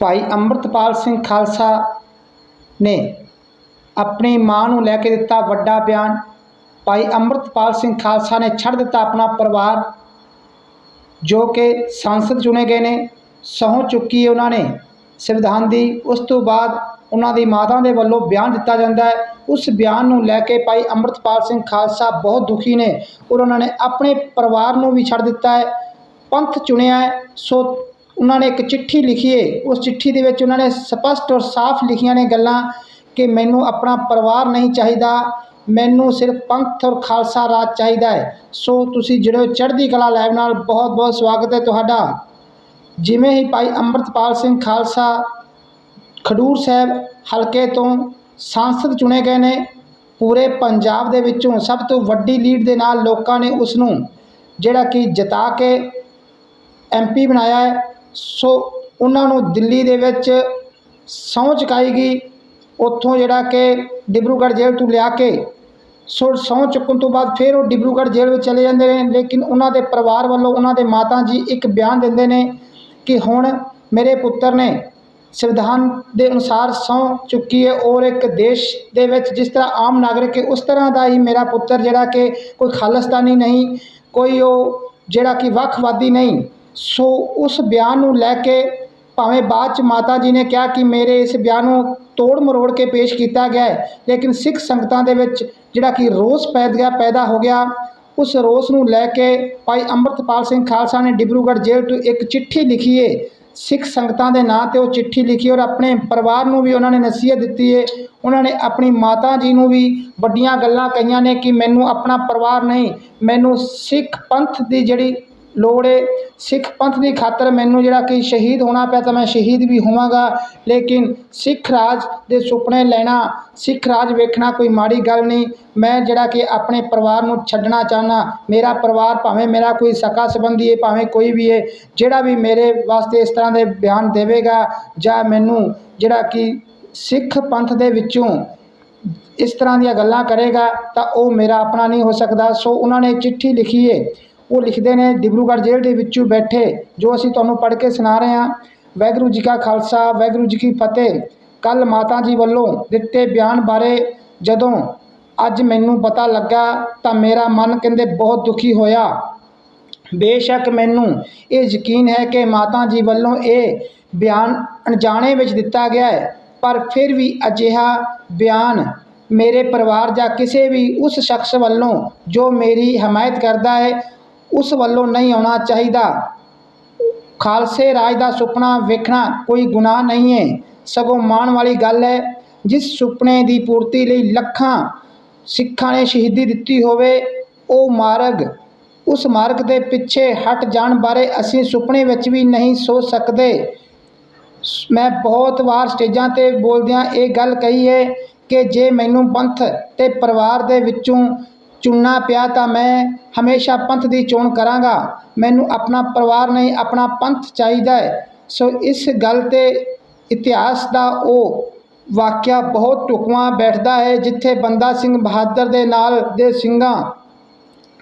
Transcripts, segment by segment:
ਭਾਈ ਅੰਮ੍ਰਿਤਪਾਲ ਸਿੰਘ ਖਾਲਸਾ ਨੇ ਆਪਣੀ ਮਾਂ ਨੂੰ ਲੈ ਕੇ ਦਿੱਤਾ ਵੱਡਾ ਬਿਆਨ। ਭਾਈ ਅੰਮ੍ਰਿਤਪਾਲ ਸਿੰਘ ਖਾਲਸਾ ਨੇ ਛੱਡ ਦਿੱਤਾ ਆਪਣਾ ਪਰਿਵਾਰ, ਜੋ ਕਿ ਸੰਸਦ ਚੁਣੇ ਗਏ ਨੇ। ਸਹੁੰ ਚੁੱਕੀ ਹੈ ਉਹਨਾਂ ਨੇ। ਸੰਵਿਧਾਨ ਦੀ ਉਸ ਤੋਂ ਬਾਅਦ ਉਹਨਾਂ ਦੀ ਮਾਤਾ ਦੇ ਵੱਲੋਂ ਬਿਆਨ ਦਿੱਤਾ ਜਾਂਦਾ ਹੈ। ਉਸ ਬਿਆਨ ਨੂੰ ਲੈ ਕੇ ਭਾਈ ਅੰਮ੍ਰਿਤਪਾਲ ਸਿੰਘ ਖਾਲਸਾ ਬਹੁਤ ਦੁਖੀ ਨੇ। ਔਰ ਉਹਨਾਂ ਨੇ ਆਪਣੇ ਪਰਿਵਾਰ ਨੂੰ ਵੀ ਛੱਡ ਦਿੱਤਾ ਹੈ। ਪੰਥ ਚੁਣਿਆ ਹੈ। ਸੋ ਉਹਨਾਂ ਨੇ ਇੱਕ ਚਿੱਠੀ ਲਿਖੀ ਹੈ ਉਸ ਚਿੱਠੀ ਦੇ ਵਿੱਚ ਉਹਨਾਂ ਨੇ ਸਪਸ਼ਟ ਔਰ ਸਾਫ਼ ਲਿਖੀਆਂ ਨੇ ਗੱਲਾਂ ਕਿ ਮੈਨੂੰ ਆਪਣਾ ਪਰਿਵਾਰ ਨਹੀਂ ਚਾਹੀਦਾ, ਮੈਨੂੰ ਸਿਰਫ ਪੰਥ ਔਰ ਖਾਲਸਾ ਰਾਜ ਚਾਹੀਦਾ ਹੈ ਸੋ ਤੁਸੀਂ ਜਿਹੜੇ ਚੜ੍ਹਦੀ ਕਲਾ ਲੈਬ ਨਾਲ ਬਹੁਤ ਬਹੁਤ ਸਵਾਗਤ ਹੈ ਤੁਹਾਡਾ। ਜਿਵੇਂ ਹੀ ਭਾਈ ਅੰਮ੍ਰਿਤਪਾਲ ਸਿੰਘ ਖਾਲਸਾ ਖਡੂਰ ਸਾਹਿਬ ਹਲਕੇ ਤੋਂ ਸੰਸਦ ਚੁਣੇ ਗਏ ਨੇ, ਪੂਰੇ ਪੰਜਾਬ ਦੇ ਵਿੱਚੋਂ ਸਭ ਤੋਂ ਵੱਡੀ ਲੀਡ ਦੇ ਨਾਲ ਲੋਕਾਂ ਨੇ ਉਸ ਨੂੰ ਜਿਹੜਾ ਕਿ ਜਿਤਾ ਕੇ ਐਮਪੀ ਬਣਾਇਆ ਹੈ ਸੋ ਉਹਨਾਂ ਨੂੰ ਦਿੱਲੀ ਦੇ ਵਿੱਚ ਸਹੁੰ ਚੁਕਾਈ ਗਈ। ਉੱਥੋਂ ਜਿਹੜਾ ਕਿ ਡਿਬਰੂਗੜ੍ਹ ਜੇਲ੍ਹ ਤੋਂ ਲਿਆ ਕੇ ਸੋ ਸਹੁੰ ਚੁੱਕਣ ਤੋਂ ਬਾਅਦ ਫਿਰ ਉਹ ਡਿਬਰੂਗੜ੍ਹ ਜੇਲ੍ਹ ਵਿੱਚ ਚਲੇ ਜਾਂਦੇ ਨੇ। ਲੇਕਿਨ ਉਹਨਾਂ ਦੇ ਪਰਿਵਾਰ ਵੱਲੋਂ ਉਹਨਾਂ ਦੇ ਮਾਤਾ ਜੀ ਇੱਕ ਬਿਆਨ ਦਿੰਦੇ ਨੇ ਕਿ ਹੁਣ ਮੇਰੇ ਪੁੱਤਰ ਨੇ ਸੰਵਿਧਾਨ ਦੇ ਅਨੁਸਾਰ ਸਹੁੰ ਚੁੱਕੀ ਹੈ ਔਰ ਇੱਕ ਦੇਸ਼ ਦੇ ਵਿੱਚ ਜਿਸ ਤਰ੍ਹਾਂ ਆਮ ਨਾਗਰਿਕ ਹੈ, ਉਸ ਤਰ੍ਹਾਂ ਦਾ ਹੀ ਮੇਰਾ ਪੁੱਤਰ ਜਿਹੜਾ ਕਿ ਕੋਈ ਖਾਲਿਸਤਾਨੀ ਨਹੀਂ, ਕੋਈ ਉਹ ਜਿਹੜਾ ਕਿ ਵੱਖਵਾਦੀ ਨਹੀਂ ਸੋ ਉਸ ਬਿਆਨ ਨੂੰ ਲੈ ਕੇ ਭਾਵੇਂ ਬਾਅਦ ਚ ਮਾਤਾ ਜੀ ਨੇ ਕਿਹਾ ਕਿ ਮੇਰੇ ਇਸ ਬਿਆਨ ਨੂੰ ਤੋੜ ਮਰੋੜ ਕੇ ਪੇਸ਼ ਕੀਤਾ ਗਿਆ ਹੈ, ਲੇਕਿਨ ਸਿੱਖ ਸੰਗਤਾਂ ਦੇ ਵਿੱਚ ਜਿਹੜਾ ਕਿ ਰੋਸ ਪੈਦਾ ਗਿਆ, ਪੈਦਾ ਹੋ ਗਿਆ, ਉਸ ਰੋਸ ਨੂੰ ਲੈ ਕੇ ਭਾਈ ਅੰਮ੍ਰਿਤਪਾਲ ਸਿੰਘ ਖਾਲਸਾ ਨੇ ਡਿਬਰੂਗੜ੍ਹ ਜੇਲ੍ਹ ਤੋਂ ਇੱਕ ਚਿੱਠੀ ਲਿਖੀ ਹੈ ਸਿੱਖ ਸੰਗਤਾਂ ਦੇ ਨਾਂ ਤੇ ਉਹ ਚਿੱਠੀ ਲਿਖੀ ਔਰ ਆਪਣੇ ਪਰਿਵਾਰ ਨੂੰ ਵੀ ਉਹਨਾਂ ਨੇ ਨਸੀਹਤ ਦਿੱਤੀ ਹੈ ਉਹਨਾਂ ਨੇ ਆਪਣੀ ਮਾਤਾ ਜੀ ਨੂੰ ਵੀ ਵੱਡੀਆਂ ਗੱਲਾਂ ਕਹੀਆਂ ਨੇ ਕਿ ਮੈਨੂੰ ਆਪਣਾ ਪਰਿਵਾਰ ਨਹੀਂ, ਮੈਨੂੰ ਸਿੱਖ ਪੰਥ ਦੀ ਜਿਹੜੀ ਲੋੜ ਏ। ਸਿੱਖ ਪੰਥ ਦੀ ਖਾਤਰ ਮੈਨੂੰ ਜਿਹੜਾ ਕਿ ਸ਼ਹੀਦ ਹੋਣਾ ਪਿਆ ਤਾਂ ਮੈਂ ਸ਼ਹੀਦ ਵੀ ਹੋਵਾਂਗਾ। ਲੇਕਿਨ ਸਿੱਖ ਰਾਜ ਦੇ ਸੁਪਨੇ ਲੈਣਾ, ਸਿੱਖ ਰਾਜ ਵੇਖਣਾ ਕੋਈ ਮਾੜੀ ਗੱਲ ਨਹੀਂ। ਮੈਂ ਜਿਹੜਾ ਕਿ ਆਪਣੇ ਪਰਿਵਾਰ ਨੂੰ ਛੱਡਣਾ ਚਾਹੁੰਦਾ। ਮੇਰਾ ਪਰਿਵਾਰ ਭਾਵੇਂ ਮੇਰਾ ਕੋਈ ਸਕਾ ਸੰਬੰਧੀ ਹੈ ਭਾਵੇਂ ਕੋਈ ਵੀ ਹੈ ਜਿਹੜਾ ਵੀ ਮੇਰੇ ਵਾਸਤੇ ਇਸ ਤਰ੍ਹਾਂ ਦੇ ਬਿਆਨ ਦੇਵੇਗਾ ਜਾਂ ਮੈਨੂੰ ਜਿਹੜਾ ਕਿ ਸਿੱਖ ਪੰਥ ਦੇ ਵਿੱਚੋਂ ਇਸ ਤਰ੍ਹਾਂ ਦੀਆਂ ਗੱਲਾਂ ਕਰੇਗਾ ਤਾਂ ਉਹ ਮੇਰਾ ਆਪਣਾ ਨਹੀਂ ਹੋ ਸਕਦਾ। ਸੋ ਉਹਨਾਂ ਨੇ ਚਿੱਠੀ ਲਿਖੀ ਹੈ ਉਹ ਲਿਖਦੇ ਨੇ, ਡਿਬਰੂਗੜ੍ਹ ਜੇਲ੍ਹ ਦੇ ਵਿੱਚੋਂ ਬੈਠੇ, ਜੋ ਅਸੀਂ ਤੁਹਾਨੂੰ ਪੜ੍ਹ ਕੇ ਸੁਣਾ ਰਹੇ ਹਾਂ। ਵਾਹਿਗੁਰੂ ਜੀ ਕਾ ਖਾਲਸਾ, ਵਾਹਿਗੁਰੂ ਜੀ ਕੀ ਫਤਿਹ। ਕੱਲ ਮਾਤਾ ਜੀ ਵੱਲੋਂ ਦਿੱਤੇ ਬਿਆਨ ਬਾਰੇ ਜਦੋਂ ਅੱਜ ਮੈਨੂੰ ਪਤਾ ਲੱਗਾ, ਤਾਂ ਮੇਰਾ ਮਨ ਕਹਿੰਦੇ ਬਹੁਤ ਦੁਖੀ ਹੋਇਆ। ਬੇਸ਼ੱਕ ਮੈਨੂੰ ਇਹ ਯਕੀਨ ਹੈ ਕਿ ਮਾਤਾ ਜੀ ਵੱਲੋਂ ਇਹ ਬਿਆਨ ਅਣਜਾਣੇ ਵਿੱਚ ਦਿੱਤਾ ਗਿਆ ਹੈ, ਪਰ ਫਿਰ ਵੀ ਅਜਿਹਾ ਬਿਆਨ ਮੇਰੇ ਪਰਿਵਾਰ ਜਾਂ ਕਿਸੇ ਵੀ ਉਸ ਸ਼ਖਸ ਵੱਲੋਂ ਜੋ ਮੇਰੀ ਹਮਾਇਤ ਕਰਦਾ ਹੈ ਉਸ ਵੱਲੋਂ ਨਹੀਂ ਆਉਣਾ ਚਾਹੀਦਾ। ਖਾਲਸੇ ਰਾਜ ਦਾ ਸੁਪਨਾ ਵੇਖਣਾ ਕੋਈ ਗੁਨਾਹ ਨਹੀਂ ਹੈ ਸਗੋਂ ਮਾਣ ਵਾਲੀ ਗੱਲ ਹੈ, ਜਿਸ ਸੁਪਨੇ ਦੀ ਪੂਰਤੀ ਲਈ ਲੱਖਾਂ ਸਿੱਖਾਂ ਨੇ ਸ਼ਹੀਦੀ ਦਿੱਤੀ ਹੋਵੇ, ਉਹ ਮਾਰਗ, ਉਸ ਮਾਰਗ ਦੇ ਪਿੱਛੇ ਹਟ ਜਾਣ ਬਾਰੇ ਅਸੀਂ ਸੁਪਨੇ ਵਿੱਚ ਵੀ ਨਹੀਂ ਸੋਚ ਸਕਦੇ। ਮੈਂ ਬਹੁਤ ਵਾਰ ਸਟੇਜਾਂ ਤੇ ਬੋਲਦਿਆਂ ਇਹ ਗੱਲ ਕਹੀ ਹੈ ਕਿ ਜੇ ਮੈਨੂੰ ਪੰਥ ਤੇ ਪਰਿਵਾਰ ਦੇ ਵਿੱਚੋਂ ਚੁਣਨਾ ਪਿਆ ਤਾਂ ਮੈਂ ਹਮੇਸ਼ਾ ਪੰਥ ਦੀ ਚੋਣ ਕਰਾਂਗਾ। ਮੈਨੂੰ ਆਪਣਾ ਪਰਿਵਾਰ ਨਹੀਂ, ਆਪਣਾ ਪੰਥ ਚਾਹੀਦਾ ਹੈ। ਸੋ ਇਸ ਗੱਲ ਤੇ ਇਤਿਹਾਸ ਦਾ ਉਹ ਵਾਕਿਆ ਬਹੁਤ ਢੁਕਵਾਂ ਬੈਠਦਾ ਹੈ, ਜਿੱਥੇ ਬੰਦਾ ਸਿੰਘ ਬਹਾਦਰ ਦੇ ਨਾਲ ਦੇ ਸਿੰਘਾਂ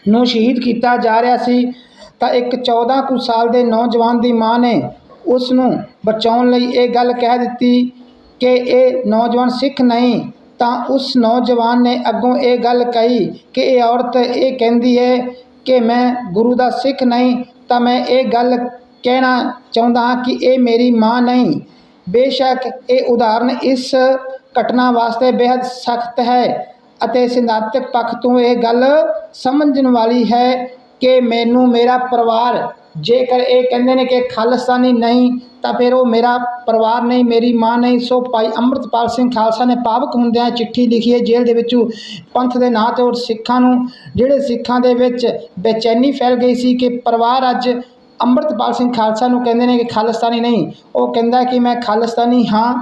ਨੂੰ ਸ਼ਹੀਦ ਕੀਤਾ ਜਾ ਰਿਹਾ ਸੀ, ਤਾਂ ਇੱਕ 14 ਕੁ ਸਾਲ ਦੇ ਨੌਜਵਾਨ ਦੀ ਮਾਂ ਨੇ ਉਸ ਨੂੰ ਬਚਾਉਣ ਲਈ ਇਹ ਗੱਲ ਕਹਿ ਦਿੱਤੀ ਕਿ ਇਹ ਨੌਜਵਾਨ ਸਿੱਖ ਨਹੀਂ ਤਾਂ ਉਸ ਨੌਜਵਾਨ ਨੇ ਅੱਗੋਂ ਇਹ ਗੱਲ ਕਹੀ ਕਿ ਇਹ ਔਰਤ ਇਹ ਕਹਿੰਦੀ ਹੈ ਕਿ ਮੈਂ ਗੁਰੂ ਦਾ ਸਿੱਖ ਨਹੀਂ, ਤਾਂ ਮੈਂ ਇਹ ਗੱਲ ਕਹਿਣਾ ਚਾਹੁੰਦਾ ਹਾਂ ਕਿ ਇਹ ਮੇਰੀ ਮਾਂ ਨਹੀਂ। ਬੇਸ਼ੱਕ ਇਹ ਉਦਾਹਰਨ ਇਸ ਘਟਨਾ ਵਾਸਤੇ ਬੇहद ਸਖਤ ਹੈ ਅਤੇ ਸਿਧਾਂਤਕ ਪੱਖ ਤੋਂ ਇਹ ਗੱਲ ਸਮਝਣ ਵਾਲੀ ਹੈ ਕਿ ਮੈਨੂੰ ਮੇਰਾ ਪਰਿਵਾਰ ਜੇਕਰ ਇਹ ਕਹਿੰਦੇ ਨੇ ਕਿ ਖਾਲਿਸਤਾਨੀ ਨਹੀਂ, ਤਾਂ ਫਿਰ ਉਹ ਮੇਰਾ ਪਰਿਵਾਰ ਨਹੀਂ, ਮੇਰੀ ਮਾਂ ਨਹੀਂ, ਸੋ ਭਾਈ ਅੰਮ੍ਰਿਤਪਾਲ ਸਿੰਘ ਖਾਲਸਾ ਨੇ ਪਾਵਕ ਹੁੰਦਿਆਂ ਚਿੱਠੀ ਲਿਖੀ ਹੈ ਜੇਲ੍ਹ ਦੇ ਵਿੱਚੋਂ ਪੰਥ ਦੇ ਨਾਂ ਤੇ ਉਹ ਸਿੱਖਾਂ ਨੂੰ, ਜਿਹੜੇ ਸਿੱਖਾਂ ਦੇ ਵਿੱਚ ਬੇਚੈਨੀ ਫੈਲ ਗਈ ਸੀ ਕਿ ਪਰਿਵਾਰ ਅੱਜ ਅੰਮ੍ਰਿਤਪਾਲ ਸਿੰਘ ਖਾਲਸਾ ਨੂੰ ਕਹਿੰਦੇ ਨੇ ਕਿ ਖਾਲਿਸਤਾਨੀ ਨਹੀਂ, ਉਹ ਕਹਿੰਦਾ ਕਿ ਮੈਂ ਖਾਲਿਸਤਾਨੀ ਹਾਂ,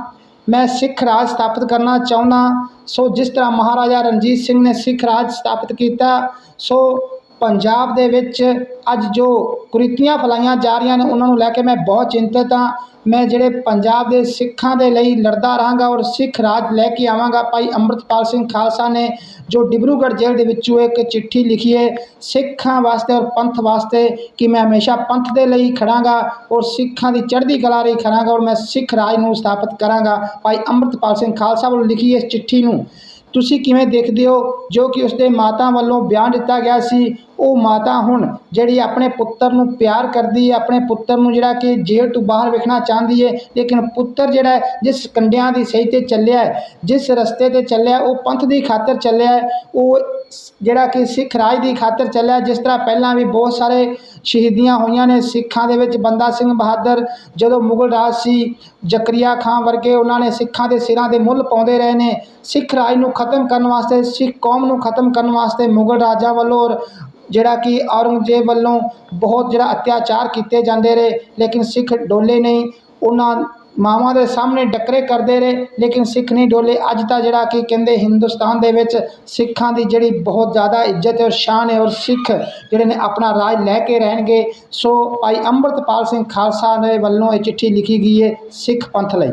ਮੈਂ ਸਿੱਖ ਰਾਜ ਸਥਾਪਿਤ ਕਰਨਾ ਚਾਹੁੰਦਾ, ਸੋ ਜਿਸ ਤਰ੍ਹਾਂ ਮਹਾਰਾਜਾ ਰਣਜੀਤ ਸਿੰਘ ਨੇ ਸਿੱਖ ਰਾਜ ਸਥਾਪਿਤ ਕੀਤਾ, ਸੋ ਪੰਜਾਬ ਦੇ ਵਿੱਚ ਅੱਜ ਜੋ ਕੁਰੀਤੀਆਂ ਫੈਲਾਈਆਂ ਜਾ ਰਹੀਆਂ ਨੇ, ਉਹਨਾਂ ਨੂੰ ਲੈ ਕੇ ਮੈਂ ਬਹੁਤ ਚਿੰਤਤ ਹਾਂ। ਮੈਂ ਜਿਹੜੇ ਪੰਜਾਬ ਦੇ ਸਿੱਖਾਂ ਦੇ ਲਈ ਲੜਦਾ ਰਹਾਂਗਾ ਔਰ ਸਿੱਖ ਰਾਜ ਲੈ ਕੇ ਆਵਾਂਗਾ, ਭਾਈ ਅੰਮ੍ਰਿਤਪਾਲ ਸਿੰਘ ਖਾਲਸਾ ਨੇ ਜੋ ਡਿਬਰੂਗੜ੍ਹ ਜੇਲ੍ਹ ਦੇ ਵਿੱਚੋਂ ਇੱਕ ਚਿੱਠੀ ਲਿਖੀ ਹੈ ਸਿੱਖਾਂ ਵਾਸਤੇ ਔਰ ਪੰਥ ਵਾਸਤੇ ਕਿ ਮੈਂ ਹਮੇਸ਼ਾ ਪੰਥ ਦੇ ਲਈ ਖੜਾਂਗਾ ਔਰ ਸਿੱਖਾਂ ਦੀ ਚੜ੍ਹਦੀ ਕਲਾ ਲਈ ਖੜਾਂਗਾ ਔਰ ਮੈਂ ਸਿੱਖ ਰਾਜ ਨੂੰ ਸਥਾਪਿਤ ਕਰਾਂਗਾ। ਭਾਈ ਅੰਮ੍ਰਿਤਪਾਲ ਸਿੰਘ ਖਾਲਸਾ ਵੱਲੋਂ ਲਿਖੀ ਇਸ ਚਿੱਠੀ ਨੂੰ ਤੁਸੀਂ ਕਿਵੇਂ ਦੇਖਦੇ ਹੋ? ਜੋ ਕਿ ਉਸਦੇ ਮਾਤਾ ਵੱਲੋਂ ਬਿਆਨ ਦਿੱਤਾ ਗਿਆ ਸੀ, ਉਹ ਮਾਤਾ ਹੁਣ ਜਿਹੜੀ ਆਪਣੇ ਪੁੱਤਰ ਨੂੰ ਪਿਆਰ ਕਰਦੀ ਹੈ, ਆਪਣੇ ਪੁੱਤਰ ਨੂੰ ਜਿਹੜਾ ਕਿ ਜੇਲ੍ਹ ਤੋਂ ਬਾਹਰ ਵੇਖਣਾ ਚਾਹੁੰਦੀ ਹੈ, ਲੇਕਿਨ ਪੁੱਤਰ ਜਿਹੜਾ ਜਿਸ ਕੰਡਿਆਂ ਦੀ ਸਹੀ ਤੇ ਚੱਲਿਆ ਜਿਸ ਰਸਤੇ ਤੇ ਚੱਲਿਆ ਉਹ ਪੰਥ ਦੀ ਖਾਤਰ ਚੱਲਿਆ ਉਹ ਜਿਹੜਾ ਕਿ ਸਿੱਖ ਰਾਜ ਦੀ ਖਾਤਰ ਚੱਲਿਆ, ਜਿਸ ਤਰ੍ਹਾਂ ਪਹਿਲਾਂ ਵੀ ਬਹੁਤ ਸਾਰੇ ਸ਼ਹੀਦੀਆਂ ਹੋਈਆਂ ਨੇ, ਸਿੱਖਾਂ ਦੇ ਵਿੱਚ ਬੰਦਾ ਸਿੰਘ ਬਹਾਦਰ, ਜਦੋਂ ਮੁਗਲ ਰਾਜ ਸੀ, ਜ਼ਕਰੀਆ ਖਾਂ ਵਰਗੇ ਉਹਨਾਂ ਨੇ ਸਿੱਖਾਂ ਦੇ ਸਿਰਾਂ ਦੇ ਮੁੱਲ ਪਾਉਂਦੇ ਰਹੇ ਨੇ। ਸਿੱਖ ਰਾਜ ਨੂੰ ਖਤਮ ਕਰਨ ਵਾਸਤੇ, ਸਿੱਖ ਕੌਮ ਨੂੰ ਖਤਮ ਕਰਨ ਵਾਸਤੇ ਮੁਗਲ ਰਾਜਾਂ ਵੱਲੋਂ ਔਰ ਜਿਹੜਾ ਕਿ ਔਰੰਗਜ਼ੇਬ ਵੱਲੋਂ ਬਹੁਤ ਜਿਹੜਾ ਅਤਿਆਚਾਰ ਕੀਤੇ ਜਾਂਦੇ ਰਹੇ, ਲੇਕਿਨ ਸਿੱਖ ਡੋਲੇ ਨਹੀਂ। ਉਹਨਾਂ ਮਾਵਾਂ ਦੇ ਸਾਹਮਣੇ ਡੱਕਰੇ ਕਰਦੇ ਰਹੇ, ਲੇਕਿਨ ਸਿੱਖ ਨਹੀਂ ਡੋਲੇ। ਅੱਜ ਤਾਂ ਜਿਹੜਾ ਕਿ ਕਹਿੰਦੇ ਹਿੰਦੁਸਤਾਨ ਦੇ ਵਿੱਚ ਸਿੱਖਾਂ ਦੀ ਜਿਹੜੀ ਬਹੁਤ ਜ਼ਿਆਦਾ ਇੱਜ਼ਤ ਹੈ ਔਰ ਸ਼ਾਨ ਹੈ ਔਰ ਸਿੱਖ ਜਿਹੜੇ ਨੇ ਆਪਣਾ ਰਾਜ ਲੈ ਕੇ ਰਹਿਣਗੇ, ਸੋ ਭਾਈ ਅੰਮ੍ਰਿਤਪਾਲ ਸਿੰਘ ਖਾਲਸਾ ਦੇ ਵੱਲੋਂ ਇਹ ਚਿੱਠੀ ਲਿਖੀ ਗਈ ਹੈ ਸਿੱਖ ਪੰਥ ਲਈ।